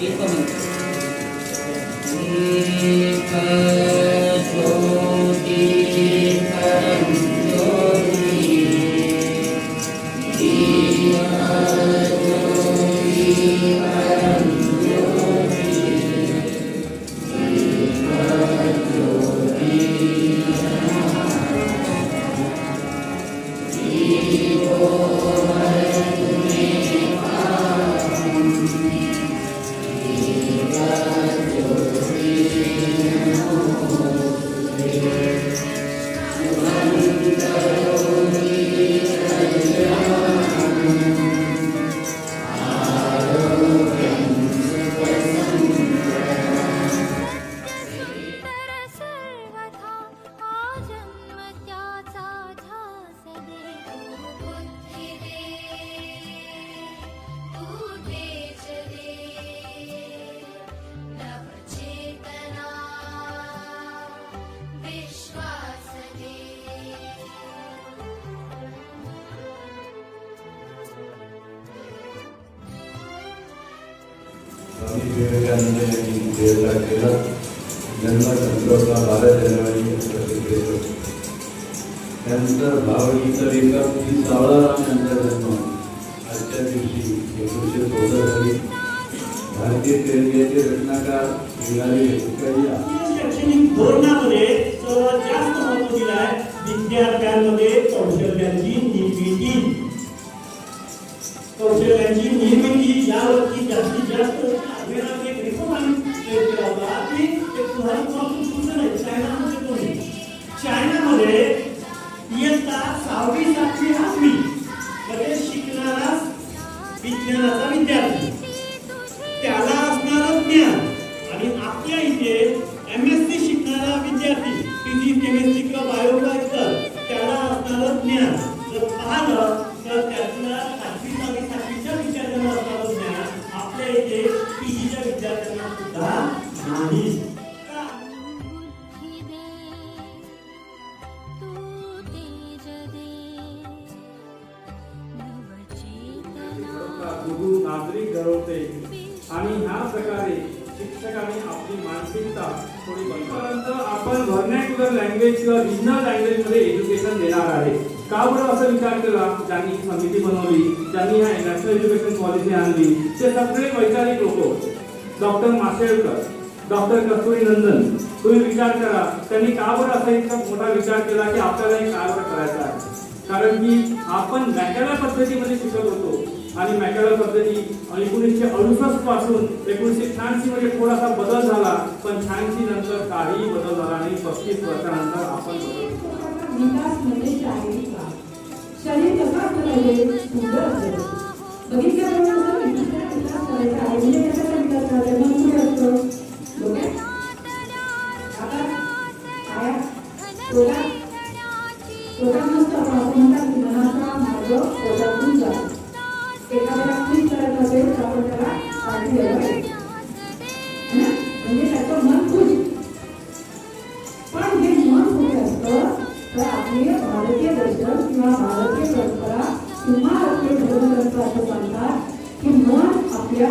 Deepa Deepa Swami Vivekananda यांनी प्रेरणा केला जन्म संतोषला बारा जानेवारी त्यानंतर भावगीत लेखक ही सावळाराम यांचा जन्म आजच्या दिवशी एकोणीसशे चौदा साली भारतीय केंद्रीयाचे रचनाकार निघाले उकळीया शैक्षणिक धोरणामध्ये सर्वात जास्त महत्व दिलं आहे विद्यार्थ्यांमध्ये कौशल्यांची निर्मिती कौशल्यांची निर्मिती यावरती जास्तीत जास्त एक रिपोर्ट आम्ही तयार केला होता की ते तुम्हाला कोणाकडून सुचलं नाही चायनामध्ये कोणी चायनामध्ये इयत्ता सहावी सातवी आठवी मध्ये शिकणारा विज्ञानाचा विद्यार्थी त्याला असणारं ज्ञान आणि आपल्या इथे एम एस सी शिकणारा विद्यार्थी फिजिक्स केमिस्ट्री किंवा बायो नाही नागरिक घडवते आणि ह्या प्रकारे शिक्षकांनी आपली मानसिकता थोडी बदलपर्यंत आपण व्हर्नॅक्युलर लँग्वेज किंवा रिजनल लँग्वेजमध्ये एज्युकेशन देणार आहे. का बरं असा विचार केला? ज्यांनी ही समिती बनवली ज्यांनी ह्या नॅशनल एज्युकेशन पॉलिसी आणली ते सगळे वैचारिक लोक. डॉक्टर माशेलकर. डॉक्टर कस्तुरी नंदन तुम्ही विचार करा. त्यांनी का बरं असा इतका मोठा विचार केला की आपल्याला हे काय बरं करायचं आहे? कारण की आपण मॅकॅला पद्धतीमध्ये शिकत होतो आणि मॅकॅला पद्धती एकोणीसशे अडुसष्टपासून एकोणीसशे शहाऐंशी मध्ये थोडासा बदल झाला पण शहाऐंशी नंतर काही बदल झाला आणि पस्तीस वर्षानंतर आपण बदल शरीर नसतं आपण असं म्हणतात की मनाचा मार्ग पोटातून जातो एखाद्याला क्लिक करायचं असेल तर आपण त्याला पाठी द्यायला पाहिजे? म्हणजे त्याचं मन खुश पण हे मन कुठे असतं तर आपले भारतीय दर्शन किंवा भारतीय परंपरा किंवा आपले धर्मग्रंथ असं सांगतात की मन आपल्या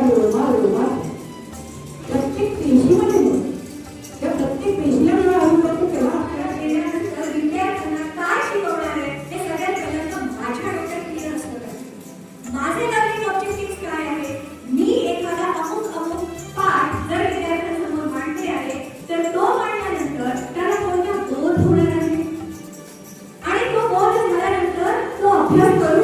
अभ्यस्त